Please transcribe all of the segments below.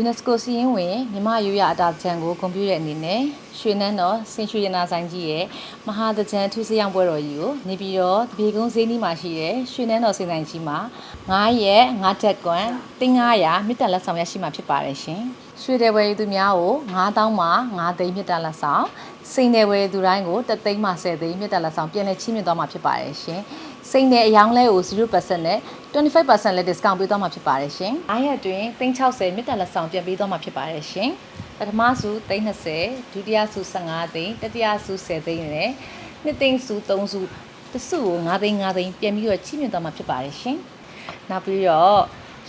UNESCO စီးရင်ဝင်မြမရိုးရအတာချံကိုဂုဏ်ပြုတဲ့အနေနဲ့ရွှေနန်းတော်ဆင်ရွှေရနာဆိုင်ကြီးရဲ့မဟာတကြံထူးဆရာပွဲတော်ကြီးကိုနေပြီးတော့တပြေကုန်းဈေးနီးမှာရှိတဲ့ရွှေနန်းတော်စင်ဆိုင်ကြီးမှာ9ရက်9ချက်ကွန်3900မြစ်တန်လက်ဆောင်ရရှိမှာဖြစ်ပါတယ်ရှင်ရွှေတယ်ဝယ်ယူသူများကို9000မှ9သိန်းမြစ်တန်လက်ဆောင်စိန်တယ်ဝယ်ယူသူတိုင်းကို3သိန်းမှ10သိန်းမြစ်တန်လက်ဆောင်ပြန်လည်ချီးမြှင့်သွားမှာဖြစ်ပါတယ်ရှင်စိန်တယ်အယောင်းလဲကို0%နဲ့ 25%လက် discount ပေးသွားမှာဖြစ်ပါတယ်ရှင်။အားရအတွင်း360မြစ်တန်လက်ဆောင်ပြန်ပေးသွားမှာဖြစ်ပါတယ်ရှင်။ပထမစု320ဒုတိယစု15သိန်းတတိယစု10သိန်းနဲ့နှစ်သိန်းစု3စုတစုကို9သိန်း9သိန်းပြန်ပြီးတော့ချီးမြှင့်သွားမှာဖြစ်ပါတယ်ရှင်။နောက်ပြီးတော့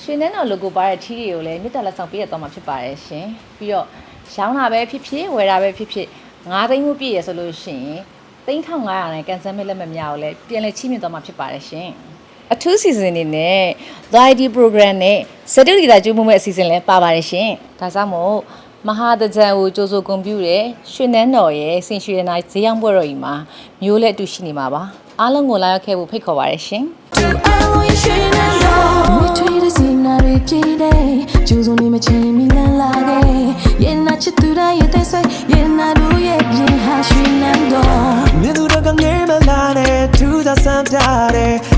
ရွှေနန်းတော် logo ပါတဲ့ထီးတွေကိုလည်းမြစ်တန်လက်ဆောင်ပေးရသွားမှာဖြစ်ပါတယ်ရှင်။ပြီးတော့ရောင်းတာပဲဖြစ်ဖြစ်ဝယ်တာပဲဖြစ်ဖြစ်9သိန်းမှုပြည့်ရဆိုလို့ရှိရင်3500နဲ့ကန်ဆယ်မဲ့လက်မှတ်များကိုလည်းပြန်လည်ချီးမြှင့်သွားမှာဖြစ်ပါတယ်ရှင်။ အထူးစီစဉ်နေနဲ့ The ID program နဲ့စတူဒီတာကျူးမှုမဲ့အစီအစဉ်လည်းပါပါတယ်ရှင်။ဒါကြောင့်မို့မဟာတကြံကိုကြိုးစိုးကွန်ပျူတဲ့ရွှေနန်းတော်ရဲ့ဆင်ရွှေနိုင်ဈေးရောင်းပွဲတော်ကြီးမှာမျိုးလက်အတူရှိနေမှာပါ။အားလုံးကိုလာရောက်ခဲ့ဖို့ဖိတ်ခေါ်ပါတယ်ရှင်။ To alloy ရွှေနန်းတော်မြထွေးတဲ့စီနာတွေပြည့်တဲ့ကျူးစုံနေမချင်းမီလန်လာခဲ့ရင်နာချစ်သူတိုင်းရဲ့တဲ့ဆွဲရင်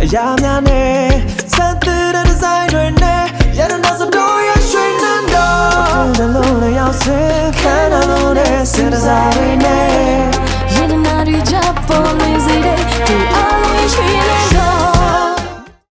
အရာများနဲ့စံသစ်တဲ့ design တွေနဲ့ရတနာစတော့ရရွှေနန်းတော့ကျွန်တော်လည်းရောက်စေ